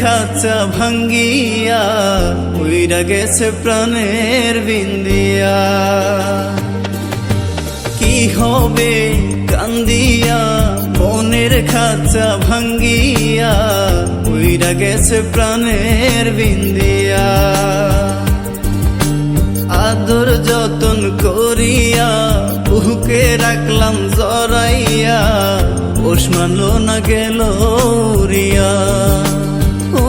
খাঁচা ভাঙ্গিয়া, উইরা গেছে প্রাণের বিন্দিয়া। কি হবে কান্দিয়া, মনের খাঁচা ভাঙ্গিয়া, উইরা গেছে প্রাণের বিন্দিয়া। আদর যতন করিয়া বুকে রাখলাম মানলো না গেল রিয়া। ও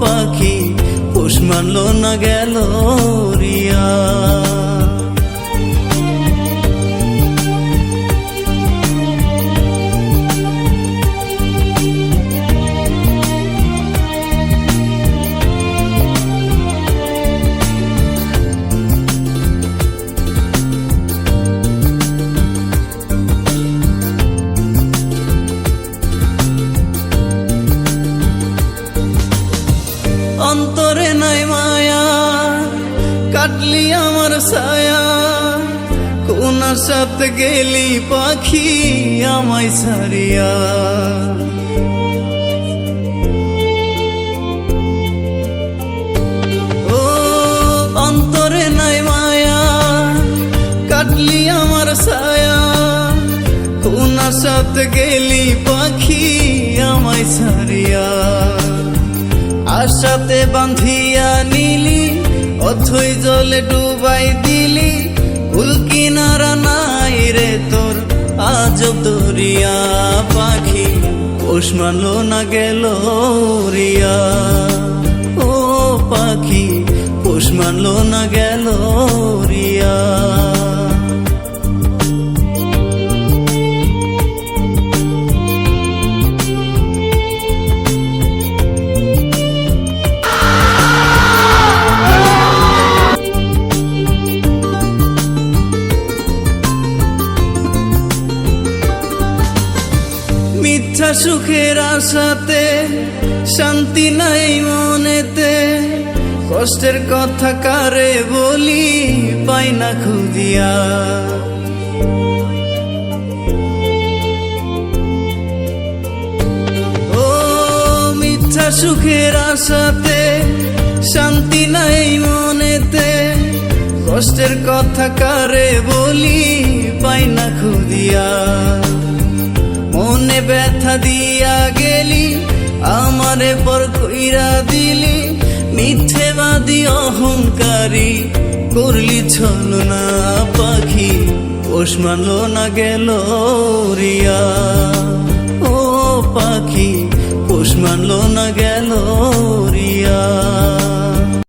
পাখি মানলো না গেল রিয়া। অন্তরে নাই মায়া, কাটলি আমার ছায়া। কোনার সাথে গেলি পাখি আমায় সারিয়া ও, অন্তরে নাই মায়া, কাটলি আমার ছায়া। কোনার সাথে গেলি পাখি আমায় সারিয়া আশাতে বাঁধিয়া নিলি, অথই জলে ডুবাই দিলি। উলকি কিনারা নাই রে তোর আজ দরিয়া পাখি। পোষ না গেল রিয়া ও পাখি পোষ না গেল মিথ্যা সুখের আশাতে, শান্তি নাই মনেতে। কষ্টের কথা কারে বলি, পাই না খুদিয়া ও মিথ্যা সুখের আশাতে, শান্তি নাই মনেতে। কষ্টের কথা কারে বলি, পাই না খুদিয়া মনে ব্যথা দিয়া গেলি, আমারে পর কইরা দিলি, মিথ্যেবাদী, অহংকারী, করলি ছলনা পাখি, পোষ মানল না গেল রিয়া।